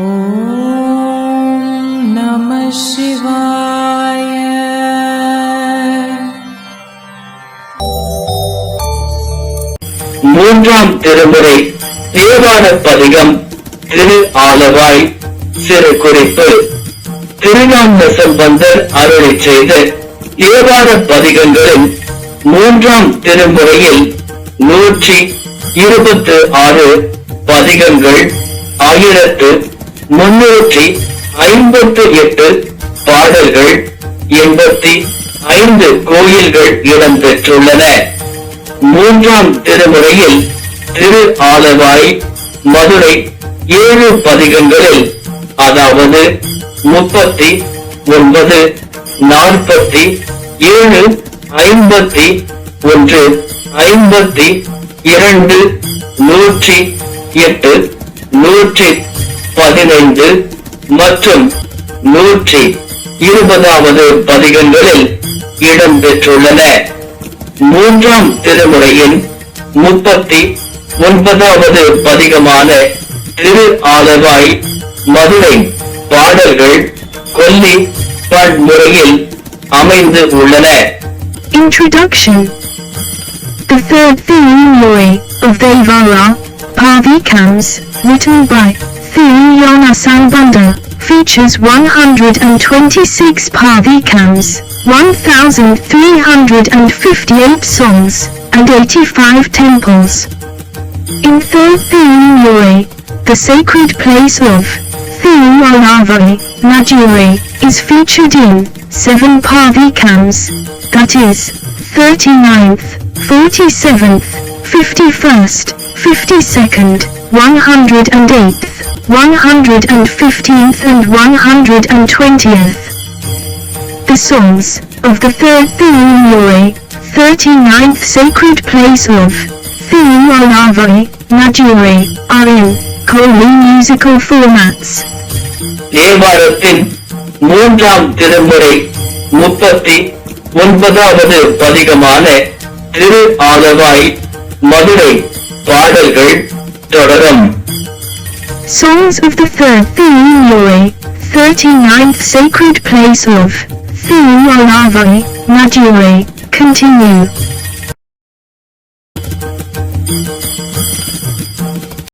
ஓம் நம சிவாய மூன்றாம் திருமுறை தேவான பதிகம் திரு ஆலவாய் சிறு குறிப்பு. திருநாம சம்பந்தர் அருளை செய்து தேவார பதிகங்களில் மூன்றாம் திருமுறையில் நூற்றி இருபத்து ஆறு பதிகங்கள் ஆயிரத்து முன்னூற்றி ஐம்பத்து எட்டு பாடல்கள் எண்பத்தி ஐந்து கோயில்கள் இடம்பெற்றுள்ளன மூன்றாம் திருமுறையில் திரு ஆலவாய் மதுரை ஏழு பதிகங்களில் அதாவது முப்பத்தி ஒன்பது நாற்பத்தி ஏழு ஐம்பத்தி ஒன்று ஐம்பத்தி இரண்டு நூற்றி எட்டு நூற்றி பதினைந்து மற்றும் நூற்றி இருபதாவது பதிகங்களில் இடம்பெற்றுள்ளன மூன்றாம் திருமுறையின் முப்பத்தி ஒன்பதாவது பதிகமான திரு ஆலவாய் மதுரை பாடல்கள் கொல்லி பன்முறையில் அமைந்து உள்ளன. Introduction. The third Theory of Devara, Parvikams, written by Theoyana Sambanda, features 126 Parvikams, 1358 songs, and 85 temples. In third Theory, the sacred place of Theoyalavai, Najire, is featured in seven Parvikams, that is, 39th, 47th, 51st, 52nd, 108th, 115th and 120th. The songs of the third Theory, 39th sacred place of Theoyalavai, Najire, are in Koli musical formats. தேவாரத்தின் மூன்றாம் திருமுறை முப்பத்தி ஒன்பதாவது பதிகமான திரு ஆலவாய் மதுரை பாடல்கள் தொடரும் Songs of the third Theory, 39th sacred place of. Theoyalavai, Najire, continue.